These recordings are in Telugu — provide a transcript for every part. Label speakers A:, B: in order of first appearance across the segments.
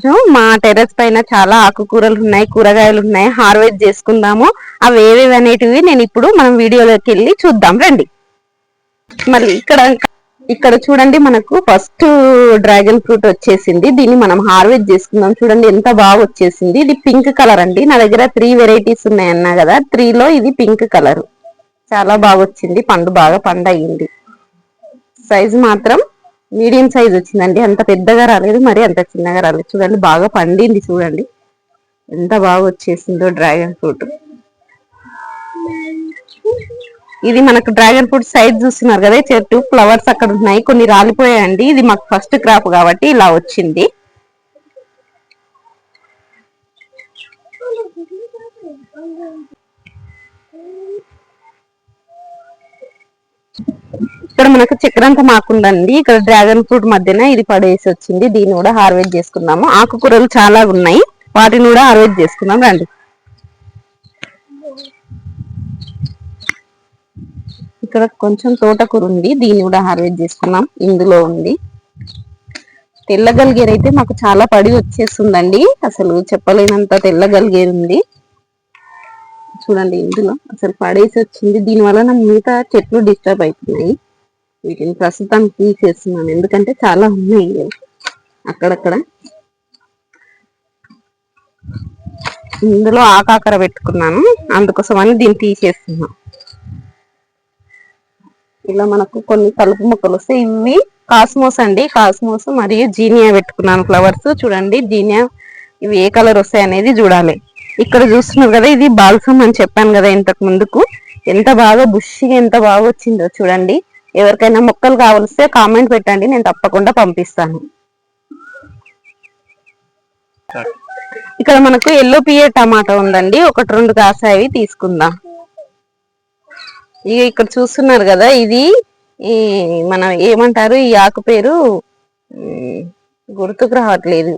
A: ఈరోజు మా టెర్రస్ పైన చాలా ఆకుకూరలు ఉన్నాయి కూరగాయలు ఉన్నాయి హార్వెస్ట్ చేసుకుందాము. అవి ఏవేవి అనేటివి నేను ఇప్పుడు మనం వీడియోలోకి వెళ్ళి చూద్దాం. రండి. మళ్ళీ ఇక్కడ ఇక్కడ చూడండి మనకు ఫస్ట్ డ్రాగన్ ఫ్రూట్ వచ్చేసింది. దీన్ని మనం హార్వెస్ట్ చేసుకుందాం. చూడండి ఎంత బాగా వచ్చేసింది. ఇది పింక్ కలర్ అండి. నా దగ్గర త్రీ వెరైటీస్ ఉన్నాయి అన్నా కదా త్రీలో ఇది పింక్ కలర్. చాలా బాగా వచ్చింది. పండు బాగా పండు అయ్యింది సైజ్ మాత్రం మీడియం సైజ్ వచ్చిందండి. అంత పెద్దగా రాలేదు మరి అంత చిన్నగా రాలేదు. చూడండి బాగా పండింది చూడండి. ఎంత బాగా వచ్చేసిందో డ్రాగన్ ఫ్రూట్. ఇది మనకు డ్రాగన్ ఫ్రూట్ సైజ్ చూస్తున్నారు కదా చెట్టు. ఫ్లవర్స్ అక్కడ ఉన్నాయి కొన్ని రాలిపోయాయండి. ఇది మాకు ఫస్ట్ క్రాప్ కాబట్టి ఇలా వచ్చింది. ఇక్కడ మనకు చక్రంత మాకుందండి. ఇక్కడ డ్రాగన్ ఫ్రూట్ మధ్యన ఇది పడేసి వచ్చింది. దీన్ని కూడా హార్వెస్ట్ చేసుకుందాము. ఆకుకూరలు చాలా ఉన్నాయి. వాటిని కూడా హార్వెస్ట్ చేసుకుందాం రండి. ఇక్కడ కొంచెం తోటకూర ఉంది. దీన్ని కూడా హార్వెస్ట్ చేసుకున్నాం ఇందులో ఉంది. తెల్లగలిగేరు అయితే మాకు చాలా పడి వచ్చేస్తుందండి. అసలు చెప్పలేనంత తెల్లగలిగేరు ఉంది. చూడండి ఇందులో. అసలు పడేసి వచ్చింది. దీని వలన మిగతా చెట్లు డిస్టర్బ్ అవుతున్నాయి. వీటిని ప్రస్తుతానికి తీసేస్తున్నాను ఎందుకంటే చాలా ఉన్నాయి అక్కడక్కడ. ఇందులో ఆకాకర పెట్టుకున్నాను. అందుకోసం అని దీన్ని తీసేస్తున్నాను ఇలా మనకు కొన్ని కలుపు మొక్కలు వస్తాయి ఇవి కాస్మోస్ అండి. కాస్మోస్ మరియు జీనియా పెట్టుకున్నాను ఫ్లవర్స్. చూడండి జీనియా ఇవి ఏ కలర్ వస్తాయి అనేది చూడాలి. ఇక్కడ చూస్తున్నారు కదా ఇది బాల్సం అని చెప్పాను కదా ఇంతకు ముందుకు. ఎంత బాగా బుష్గా ఎంత బాగా వచ్చిందో చూడండి. ఎవరికైనా మొక్కలు కావలిస్తే కామెంట్ పెట్టండి నేను తప్పకుండా పంపిస్తాను. ఇక్కడ మనకు ఎల్లో పియర్ టమాటా ఉందండి ఒకటి రెండు కాసాయి తీసుకుందాం. ఇక ఇక్కడ చూస్తున్నారు కదా ఇది ఈ మనం ఏమంటారు ఈ ఆకు పేరు గుర్తుకు రావట్లేదు.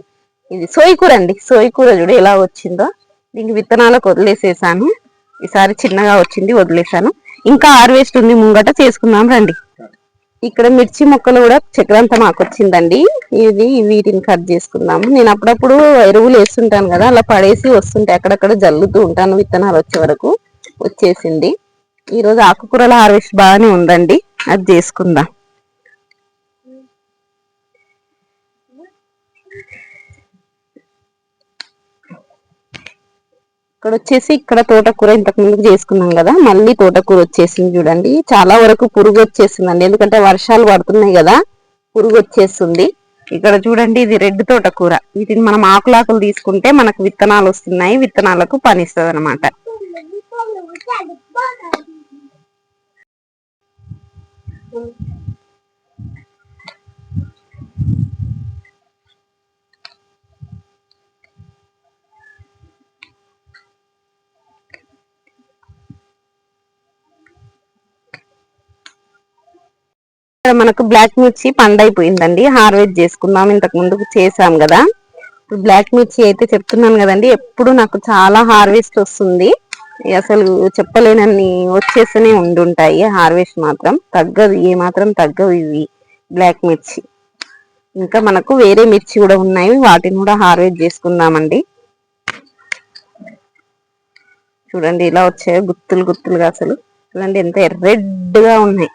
A: ఇది సోయికూర అండి సోయికూర చూడు ఎలా వచ్చిందో. దీనికి విత్తనాలకు వదిలేసేసాను. ఈసారి చిన్నగా వచ్చింది వదిలేసాను. ఇంకా హార్వెస్ట్ ఉంది ముంగట చేసుకుందాం రండి. ఇక్కడ మిర్చి మొక్కలు కూడా చక్రంతా మాకు వచ్చిందండి ఇది వీటిని కట్ చేసుకుందాము. నేను అప్పుడప్పుడు ఎరువులు వేస్తుంటాను కదా అలా పడేసి వస్తుంటే అక్కడక్కడ జల్లుతూ ఉంటాను విత్తనాలు వచ్చే వరకు వచ్చేసింది. ఈరోజు ఆకుకూరల హార్వెస్ట్ బాగానే ఉందండి. అది చేసుకుందాం. ఇక్కడ వచ్చేసి ఇక్కడ తోటకూర ఇంతకు ముందు చేసుకున్నాం కదా మళ్ళీ తోటకూర వచ్చేసింది చూడండి. చాలా వరకు పురుగు వచ్చేసిందండి. ఎందుకంటే వర్షాలు పడుతున్నాయి కదా పురుగు వచ్చేస్తుంది. ఇక్కడ చూడండి ఇది రెడ్ తోటకూర. వీటిని మనం ఆకులాకులు తీసుకుంటే మనకు విత్తనాలు వస్తున్నాయి విత్తనాలకు పనిస్తుంది అనమాట ఇక్కడ మనకు బ్లాక్ మిర్చి పండైపోయిందండి. హార్వెస్ట్ చేసుకుందాం. ఇంతకు ముందుకు చేసాం కదా. ఇప్పుడు బ్లాక్ మిర్చి అయితే చెప్తున్నాను కదండి. ఎప్పుడు నాకు చాలా హార్వెస్ట్ వస్తుంది. అసలు చెప్పలేనన్ని వచ్చేస్తూనే ఉండుంటాయి. హార్వెస్ట్ మాత్రం తగ్గదు. ఏ మాత్రం తగ్గవు ఇవి బ్లాక్ మిర్చి. ఇంకా మనకు వేరే మిర్చి కూడా ఉన్నాయి. వాటిని కూడా హార్వెస్ట్ చేసుకుందామండి. చూడండి ఇలా వచ్చాయో. గుత్తులు గుత్తులుగా అసలు. చూడండి ఎంత రెడ్గా ఉన్నాయి.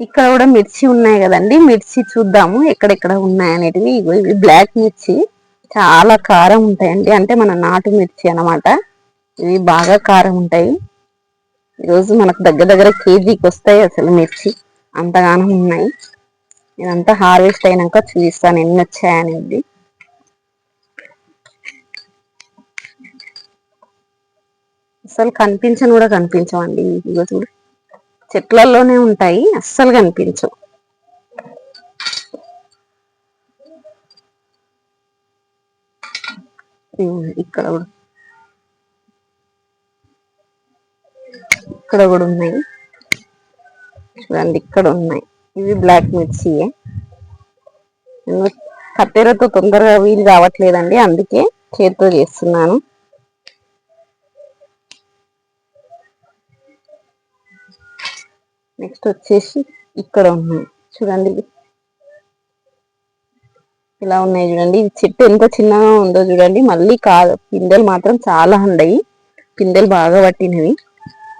A: ఇక్కడ కూడా మిర్చి ఉన్నాయి కదండి. మిర్చి చూద్దాము ఎక్కడెక్కడ ఉన్నాయి అనేటివి. ఇవి బ్లాక్ మిర్చి. చాలా కారం ఉంటాయండి. అంటే మన నాటు మిర్చి అనమాట ఇవి బాగా కారం ఉంటాయి. ఈరోజు మనకు దగ్గర దగ్గర కేజీకి వస్తాయి అసలు మిర్చి. అంతగానో ఉన్నాయి. ఇదంతా హార్వెస్ట్ అయినాక చూపిస్తాను ఎన్ని వచ్చాయనేది అసలు కనిపించని కూడా కనిపించవండి. ఇదిగో చూడు. చెట్లలోనే ఉంటాయి అస్సలు కనిపించవు. ఇక్కడ కూడా. ఇక్కడ కూడా ఉన్నాయి. చూడండి ఇక్కడ ఉన్నాయి. ఇవి బ్లాక్ మిర్చి. కత్తెరతో తొందరగా వీలు కావట్లేదండి అందుకే చేతితో చేస్తున్నాను. నెక్స్ట్ వచ్చేసి ఇక్కడ ఉన్నాయి. చూడండి. ఇలా ఉన్నాయి చూడండి. ఇది చెట్టు ఎంత చిన్నగా ఉందో చూడండి. మళ్ళీ కాదు పిందెలు మాత్రం చాలా ఉండయి పిందెలు బాగా పట్టినవి.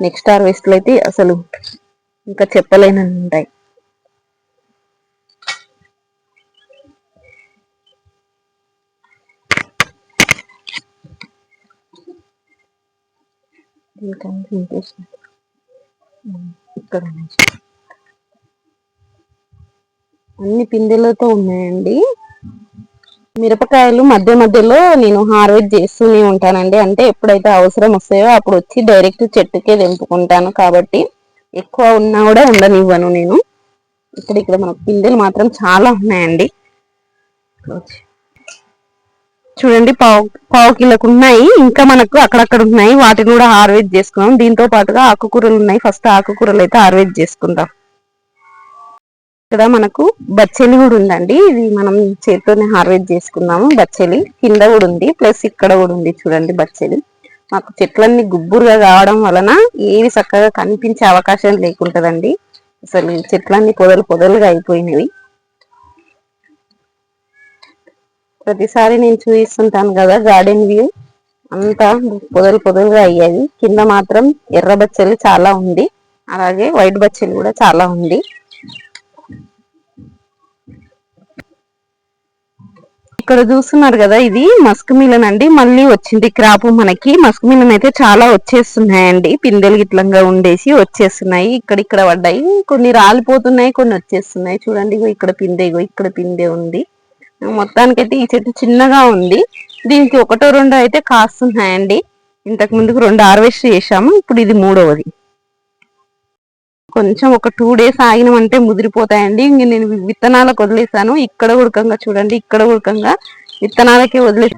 A: నెక్స్ట్ హార్వెస్ట్లో అయితే అసలు ఇంకా చెప్పలేనని ఉంటాయి ఇక్కడ అన్ని పిందెలతో ఉన్నాయండి. మిరపకాయలు మధ్య మధ్యలో నేను హార్వెస్ట్ చేస్తూనే ఉంటానండి. అంటే ఎప్పుడైతే అవసరం వస్తాయో అప్పుడు వచ్చి డైరెక్ట్ చెట్టుకే తెంపుకుంటాను. కాబట్టి ఎక్కువ ఉన్నా కూడా ఉండనివ్వను నేను. ఇక్కడ ఇక్కడ మనకు పిందెలు మాత్రం చాలా ఉన్నాయండి. చూడండి పావు పావు కిలోకి ఉన్నాయి ఇంకా మనకు అక్కడక్కడ ఉన్నాయి. వాటిని కూడా హార్వెస్ట్ చేసుకున్నాం. దీంతో పాటుగా ఆకుకూరలు ఉన్నాయి. ఫస్ట్ ఆకుకూరలు అయితే హార్వెస్ట్ చేసుకుందాం. ఇక్కడ మనకు బచ్చెలి కూడా ఉందండి. ఇది మనం చేతితోనే హార్వెస్ట్ చేసుకున్నాము. బచ్చెలి కింద కూడా ఉంది. ప్లస్ ఇక్కడ కూడా ఉంది చూడండి బచ్చెలి. మాకు చెట్లన్నీ గుబ్బురుగా కావడం వలన ఏవి చక్కగా కనిపించే అవకాశం లేకుంటదండి. అసలు చెట్లన్నీ పొదలు పొదలుగా అయిపోయినవి. ప్రతిసారి నేను చూపిస్తుంటాను కదా గార్డెన్ వ్యూ. అంతా పొదలు పొదలుగా అయ్యాయి కింద మాత్రం ఎర్ర బచ్చలు చాలా ఉంది. అలాగే వైట్ బచ్చలు కూడా చాలా ఉంది. ఇక్కడ చూస్తున్నారు కదా ఇది మస్క్ మిలన్ అండి. మళ్ళీ వచ్చింది క్రాప్ మనకి. మస్క్ మిలన్ అయితే చాలా వచ్చేస్తున్నాయండి. పిందెలు గిట్లంగా ఉండేసి వచ్చేస్తున్నాయి. ఇక్కడ ఇక్కడ పడ్డాయి. కొన్ని రాలిపోతున్నాయి కొన్ని వచ్చేస్తున్నాయి. చూడండి ఇక్కడ పిందె ఇక్కడ పిందె ఉంది. మొత్తానికైతే ఈ చెట్టు చిన్నగా ఉంది. దీనికి ఒకటో రెండో అయితే కాస్తున్నాయండి. ఇంతకు ముందుకు రెండు హార్వెస్ట్ చేశాము. ఇప్పుడు ఇది మూడవది. కొంచెం ఒక టూ డేస్ ఆగినామంటే ముదిరిపోతాయండి. ఇంక నేను విత్తనాలకు వదిలేసాను ఇక్కడ ఉడకంగా చూడండి. ఇక్కడ ఉడకంగా విత్తనాలకే వదిలే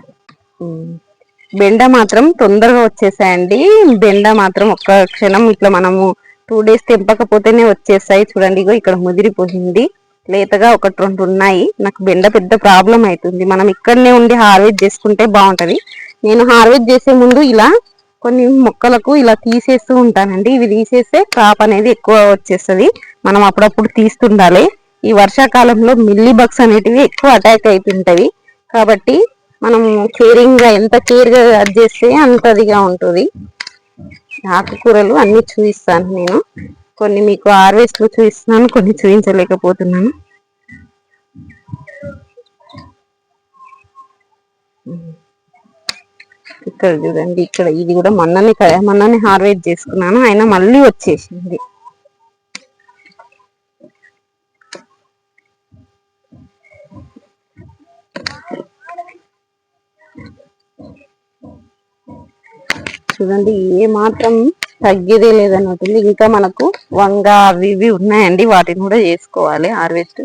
A: బెండ మాత్రం తొందరగా వచ్చేసాయండి. బెండ మాత్రం ఒక్క క్షణం ఇట్లా మనము టూ డేస్ తెంపకపోతేనే వచ్చేసాయి చూడండి ఇగో ఇక్కడ ముదిరిపోయింది. లేతగా ఒకటి రెండు ఉన్నాయి. నాకు బెండ పెద్ద ప్రాబ్లం అవుతుంది. మనం ఇక్కడనే ఉండి హార్వెస్ట్ చేసుకుంటే బాగుంటది. నేను హార్వెస్ట్ చేసే ముందు ఇలా కొన్ని మొక్కలకు ఇలా తీసేస్తూ ఉంటానండి. ఇవి తీసేస్తే క్రాప్ అనేది ఎక్కువ వచ్చేస్తుంది. మనం అప్పుడప్పుడు తీస్తుండాలి. ఈ వర్షాకాలంలో మిల్లీ బగ్స్ అనేటివి ఎక్కువ అటాక్ అయిపోయింటవి కాబట్టి మనం కేరింగ్గా ఎంత కేర్గా చేస్తే అంతదిగా ఉంటుంది. ఆకుకూరలు అన్ని చూపిస్తాను నేను. కొన్ని మీకు హార్వెస్ట్ చూపిస్తున్నాను కొన్ని చూపించలేకపోతున్నాను. ఇక్కడ చూడండి ఇక్కడ ఇది కూడా మొన్ననే మొన్ననే హార్వెస్ట్ చేసుకున్నాను అయినా మళ్ళీ వచ్చేసింది. చూడండి ఏ మాత్రం తగ్గేదే లేదన్నట్టుంది. ఇంకా మనకు వంగ అవి ఇవి ఉన్నాయండి. వాటిని కూడా చేసుకోవాలి. హార్వెస్ట్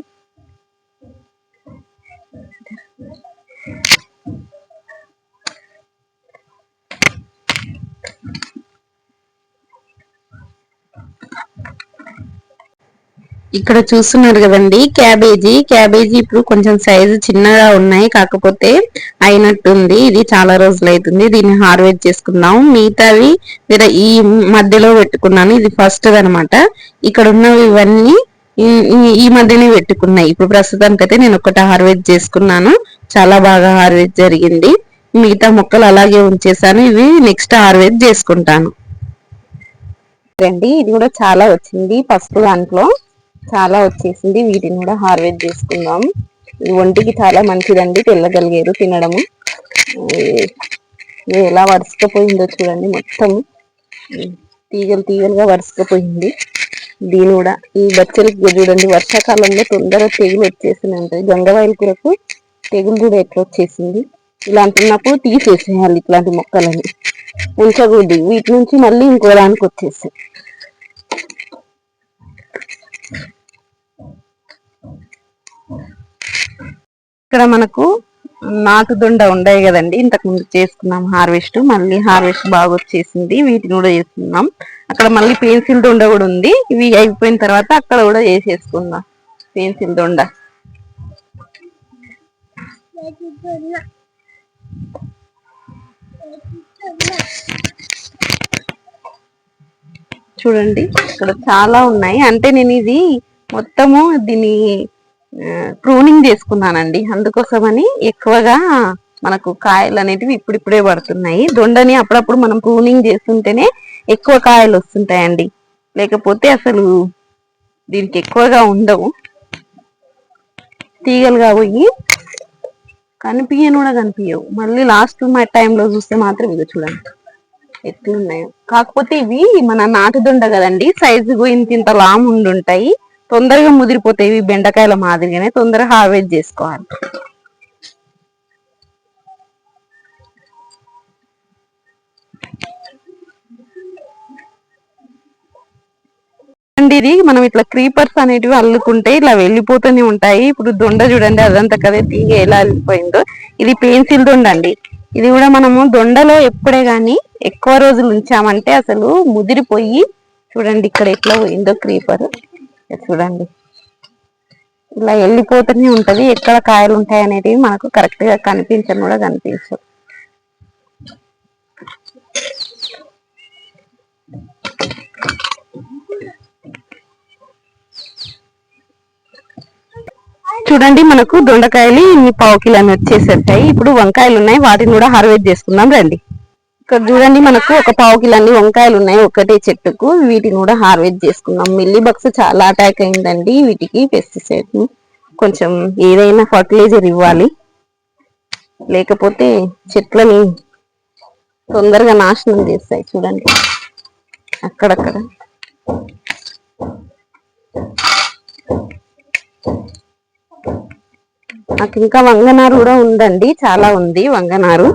A: ఇక్కడ చూస్తున్నారు కదండి క్యాబేజీ. క్యాబేజీ ఇప్పుడు కొంచెం సైజు చిన్నగా ఉన్నాయి కాకపోతే అయినట్టుంది. ఇది చాలా రోజులు అవుతుంది దీన్ని హార్వెస్ట్ చేసుకుందాం. మిగతావి ఈ మధ్యలో పెట్టుకున్నాను ఇది ఫస్ట్ అనమాట ఇక్కడ ఉన్నవి ఇవన్నీ ఈ మధ్యనే పెట్టుకున్నాయి. ఇప్పుడు ప్రస్తుతానికైతే నేను ఒకటి హార్వెస్ట్ చేసుకున్నాను చాలా బాగా హార్వెస్ట్ జరిగింది. మిగతా మొక్కలు అలాగే ఉంచేసాను ఇవి నెక్స్ట్ హార్వెస్ట్ చేసుకుంటాను. రండి ఇది కూడా చాలా వచ్చింది పసుపు దాంట్లో. చాలా వచ్చేసింది. వీటిని కూడా హార్వెస్ట్ చేసుకుందాం. ఒంటికి చాలా మంచిదండి. తెల్లగలిగేరు తినడము ఎలా వరుసకపోయిందో చూడండి మొత్తం. తీగలు తీగలుగా వరుసకపోయింది. దీని కూడా ఈ బచ్చలకి చూడండి. వర్షాకాలంలో తొందరగా తెగులు వచ్చేసింది ఉంటాయి గంగవాయిల కూరకు తెగులు కూడా ఎట్లా వచ్చేసింది? ఇలాంటిన్నప్పుడు తీసేసేయాలి ఇట్లాంటి మొక్కలని. ఉంచకూడదు వీటి నుంచి మళ్ళీ ఇంకో దానికి వచ్చేసి ఇక్కడ మనకు నాటు దొండ కదండి. ఇంతకు ముందు చేసుకున్నాం హార్వెస్ట్. మళ్ళీ హార్వెస్ట్ బాగా వచ్చేసింది. వీటిని కూడా చేసుకున్నాం అక్కడ మళ్ళీ పెన్సిల్ దొండ కూడా ఉంది. ఇవి అయిపోయిన తర్వాత అక్కడ కూడా చేసేసుకుందాం. పెన్సిల్ దొండ. చూడండి ఇక్కడ చాలా ఉన్నాయి. అంటే నేను ఇది మొత్తము దీని ప్రూనింగ్ చేసుకున్నానండి. అందుకోసమని ఎక్కువగా మనకు కాయలు అనేటివి ఇప్పుడిప్పుడే పడుతున్నాయి. దొండని అప్పుడప్పుడు మనం ప్రూనింగ్ చేస్తుంటేనే ఎక్కువ కాయలు వస్తుంటాయండి. లేకపోతే అసలు దీనికి ఎక్కువగా ఉండవు. తీగలుగా పోయి కనిపించను కూడా కనిపించవు మళ్ళీ లాస్ట్ మా టైంలో చూస్తే మాత్రం ఇది చూడండి. ఎట్లున్నాయో. కాకపోతే ఇవి మన నాటు దొండ కదండి. సైజు ఇంత ఇంత లాంగ్ ఉండుంటాయి తొందరగా ముదిరిపోతాయి ఇవి బెండకాయల మాదిరిగానే తొందరగా హార్వెస్ట్ చేసుకోవాలి. ఇది మనం ఇట్లా క్రీపర్స్ అనేటివి అల్లుకుంటే ఇట్లా వెళ్ళిపోతూనే ఉంటాయి. ఇప్పుడు దొండ చూడండి అదంతా కదే తీగ ఎలా వెళ్ళిపోయిందో ఇది పెన్సిల్ దొండ అండి. ఇది కూడా మనము దొండలో ఎప్పుడే గాని ఎక్కువ రోజులు ఉంచామంటే అసలు ముదిరిపోయి చూడండి ఇక్కడ ఎట్లా పోయిందో క్రీపర్. చూడండి. ఇలా వెళ్ళిపోతూనే ఉంటది. ఎక్కడ కాయలు ఉంటాయి అనేది మనకు కరెక్ట్గా కూడా కనిపించవు. చూడండి మనకు దొండకాయలు ఇన్ని పావు కిలోని ఉంటాయి ఇప్పుడు వంకాయలు ఉన్నాయి వాటిని కూడా హార్వెస్ట్ చేసుకుందాం రండి. ఇక్కడ చూడండి మనకు ఒక పావు కిలో అన్ని వంకాయలు ఉన్నాయి ఒకటే చెట్టుకు. వీటిని కూడా హార్వెస్ట్ చేసుకుందాం మిల్లీ బక్స్ చాలా అటాక్ అయిందండి వీటికి పెస్టిసైడ్ కొంచెం ఏదైనా ఫర్టిలైజర్ ఇవ్వాలి. లేకపోతే చెట్లని తొందరగా నాశనం చేస్తాయి చూడండి. అక్కడక్కడ. నాకు ఇంకా వంగనారు కూడా ఉందండి. చాలా ఉంది వంగనారు.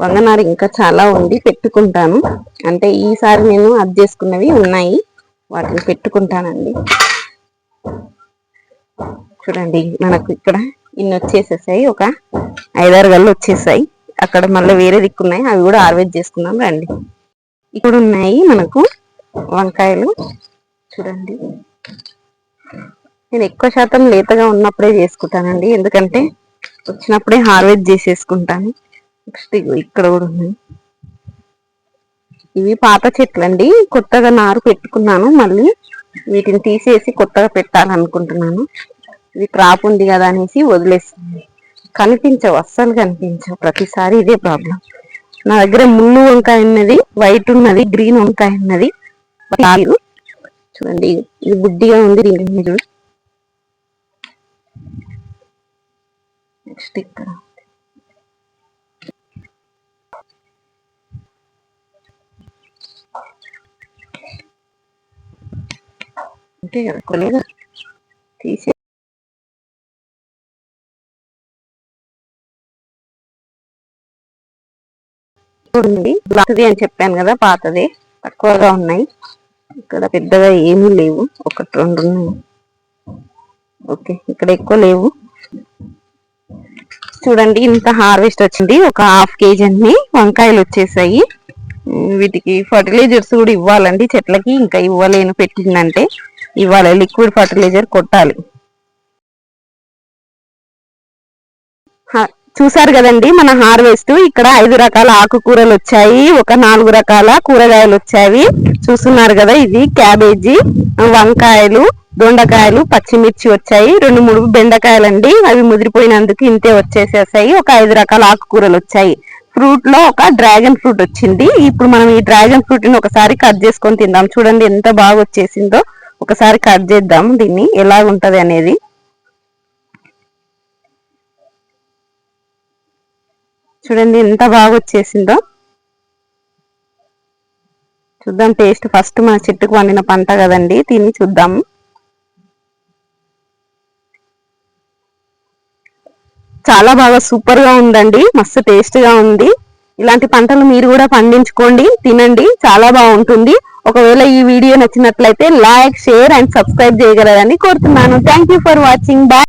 A: వంగనారు ఇంకా చాలా ఉంది పెట్టుకుంటాను. అంటే ఈసారి నేను అది చేసుకున్నవి ఉన్నాయి. వాటిని పెట్టుకుంటానండి. చూడండి మనకు ఇక్కడ ఇన్ని వచ్చేసేసాయి. ఒక ఐదారు గల్లు వచ్చేసాయి. అక్కడ మళ్ళీ వేరే దిక్కున్నాయి అవి కూడా హార్వెస్ట్ చేసుకున్నాం రండి. ఇక్కడ ఉన్నాయి మనకు వంకాయలు. చూడండి. నేను ఎక్కువ శాతం లేతగా ఉన్నప్పుడే చేసుకుంటానండి. ఎందుకంటే వచ్చినప్పుడే హార్వెస్ట్ చేసేసుకుంటాను. నెక్స్ట్ ఇక్కడ కూడా ఉన్నాయి ఇవి పాత చెట్లు అండి కొత్తగా నారు పెట్టుకున్నాను. మళ్ళీ వీటిని తీసేసి కొత్తగా పెట్టాలనుకుంటున్నాను. ఇది క్రాప్ ఉంది కదా అనేసి వదిలేస్తుంది కనిపించవు అస్సలు కనిపించవు. ప్రతిసారి ఇదే ప్రాబ్లం. నా దగ్గర ముళ్ళు వంకాయ ఉన్నది వైట్ ఉన్నది గ్రీన్ వంకాయ ఉన్నది. చూడండి ఇది బుడ్డిగా ఉంది దీని నెక్స్ట్ ఇక్కడ. అంటే కొద్దిగా తీసే చూడండి పాతది అని చెప్పాను కదా పాతది. తక్కువగా ఉన్నాయి. ఇక్కడ పెద్దగా ఏమీ లేవు. ఒకటి రెండు ఉన్నాయి. ఓకే ఇక్కడ ఎక్కువ లేవు. చూడండి ఇంత హార్వెస్ట్ వచ్చింది. ఒక హాఫ్ కేజీ అన్ని వంకాయలు వచ్చేసాయి. వీటికి ఫర్టిలైజర్స్ కూడా ఇవ్వాలండి. చెట్లకి ఇంకా ఇవ్వలేను పెట్టిందంటే. ఇవ్వాలి లిక్విడ్ ఫర్టిలైజర్ కొట్టాలి. చూసారు కదండి మన హార్వెస్ట్ ఇక్కడ ఐదు రకాల ఆకుకూరలు వచ్చాయి. ఒక నాలుగు రకాల కూరగాయలు వచ్చాయి. చూస్తున్నారు కదా ఇది క్యాబేజీ వంకాయలు దొండకాయలు పచ్చిమిర్చి వచ్చాయి. రెండు మూడు బెండకాయలండి. అవి ముదిరిపోయినందుకు ఇంతే వచ్చేసేసాయి. ఒక ఐదు రకాల ఆకుకూరలు వచ్చాయి. ఫ్రూట్లో ఒక డ్రాగన్ ఫ్రూట్ వచ్చింది. ఇప్పుడు మనం ఈ డ్రాగన్ ఫ్రూట్ని ఒకసారి కట్ చేసుకొని తిందాం. చూడండి ఎంత బాగా వచ్చేసిందో. ఒకసారి కట్ చేద్దాం దీన్ని. ఎలా ఉంటుంది అనేది. చూడండి ఎంత బాగా వచ్చేసిందో చూద్దాం టేస్ట్. ఫస్ట్ మన చెట్టుకు వండిన పంట కదండి. తిని చూద్దాము చాలా బాగా సూపర్గా ఉందండి. మస్తు టేస్ట్గా ఉంది. ఇలాంటి పంటలు మీరు కూడా పండించుకోండి తినండి. చాలా బాగుంటుంది. ఒకవేళ ఈ వీడియో నచ్చినట్లయితే లైక్ షేర్ అండ్ సబ్స్క్రైబ్ చేయగలరని కోరుతున్నాను. Thank for watching bye